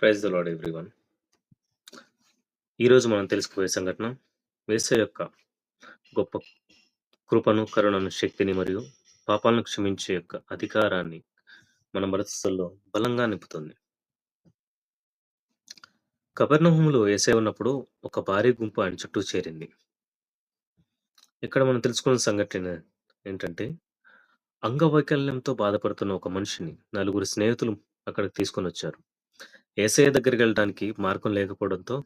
Praise the lord everyone. ఈరోజు మనం తెలుసుకోబోయే సంఘటన వేస యొక్క గొప్ప కృపను, కరుణను, శక్తిని మరియు పాపాలను క్షమించే యొక్క అధికారాన్ని మన మనస్సుల్లో బలంగా నింపుతుంది. కబర్ణహంలో వేసే ఉన్నప్పుడు ఒక భారీ గుంపు ఆయన చుట్టూ చేరింది. ఇక్కడ మనం తెలుసుకున్న సంఘటన ఏంటంటే అంగవైకల్యంతో బాధపడుతున్న ఒక మనిషిని నలుగురు స్నేహితులు అక్కడికి తీసుకొని వచ్చారు యేసయ్య దగ్గరికెళ్ళడానికి మార్గం లేకపోవడంతో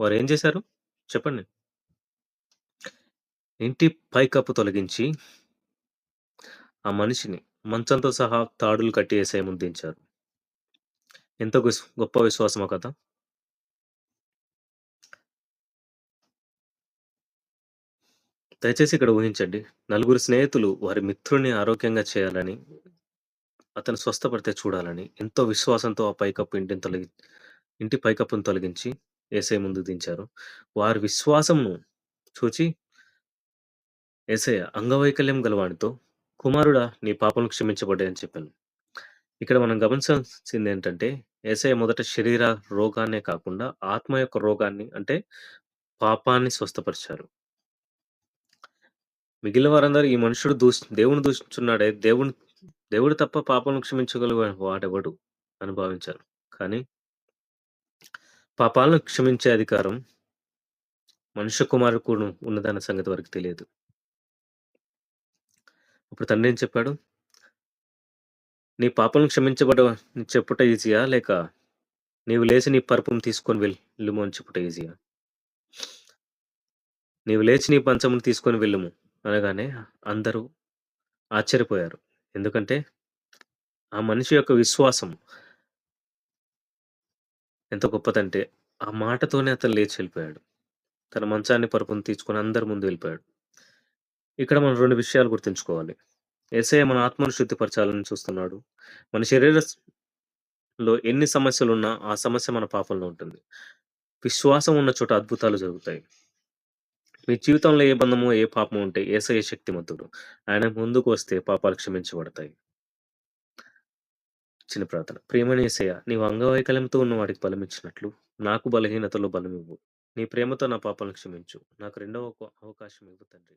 వారేం చేశారు? చెప్పండి. ఇంటి పైకప్పు తొలగించి ఆ మనిషిని మంచంతో సహా తాడులు కట్టి యేసయ్య ముందు దించారు. ఎంత గొప్ప విశ్వాసమో కదా! దయచేసి ఇక్కడ ఊహించండి. నలుగురు స్నేహితులు వారి మిత్రుడిని ఆరోగ్యంగా చేయాలని, అతను స్వస్థపడితే చూడాలని ఎంతో విశ్వాసంతో ఆ పైకప్పు ఇంటిని తొలగి ఇంటి పైకప్పును తొలగించి యేసయ్య ముందు దించారు. వారి విశ్వాసమును చూచి యేసయ్య అంగవైకల్యం గలవానితో కుమారుడా నీ పాపములు క్షమించబడ్డాయని చెప్పాను. ఇక్కడ మనం గమనించాల్సిందేంటంటే యేసయ్య మొదట శరీర రోగాన్నే కాకుండా ఆత్మ యొక్క రోగాన్ని అంటే పాపాన్ని స్వస్థపరిచారు. మిగిలిన వారందరూ ఈ మనుషుడు దూష్ దేవుని దూషించున్నాడే దేవుని దేవుడు తప్ప పాపములను క్షమించగల వాడెవడు అని కానీ పాపాలను క్షమించే అధికారం మనుష్య కుమారుడు కూడా ఉన్నదన్న సంగతి వారికి తెలియదు. అప్పుడు తండ్రి ఏం చెప్పాడు? నీ పాపాలను క్షమించబడ చెప్పుట ఈజీయా? లేక నీవు లేచి నీ పరుపును తీసుకొని వెళ్ళుము అని చెప్పుట ఈజీయా? నీవు లేచి నీ పంచమును తీసుకొని వెళ్ళుము అనగానే అందరూ ఆశ్చర్యపోయారు. ఎందుకంటే ఆ మనిషి యొక్క విశ్వాసం ఎంత గొప్పదంటే ఆ మాటతోనే అతను లేచి వెళ్ళిపోయాడు. తన మంచాన్ని, పరుపుని తీసుకొని అందరి ముందు వెళ్ళిపోయాడు. ఇక్కడ మనం 2 విషయాలు గుర్తుంచుకోవాలి. యేసయ్య మన ఆత్మను శుద్ధిపరచాలని చూస్తున్నాడు. మన శరీరంలో ఎన్ని సమస్యలున్నా ఆ సమస్య మన పాపంలో ఉంటుంది. విశ్వాసం ఉన్న చోట అద్భుతాలు జరుగుతాయి. మీ జీవితంలో ఏ బంధము ఏ పాపము ఉంటే యేసయ్య శక్తిమంతుడు. ఆయన ముందుకు వస్తే పాపాలు క్షమించబడతాయి. చిన్న ప్రార్థన. ప్రియమైన యేసయ్య నీవు అంగవైకల్యంతో ఉన్న వాడికి బలమిచ్చినట్లు నాకు బలహీనతలో బలమివ్వు. నీ ప్రేమతో నా పాపాలను క్షమించు. నాకు రెండవ ఒక అవకాశం ఇవ్వు తండ్రి.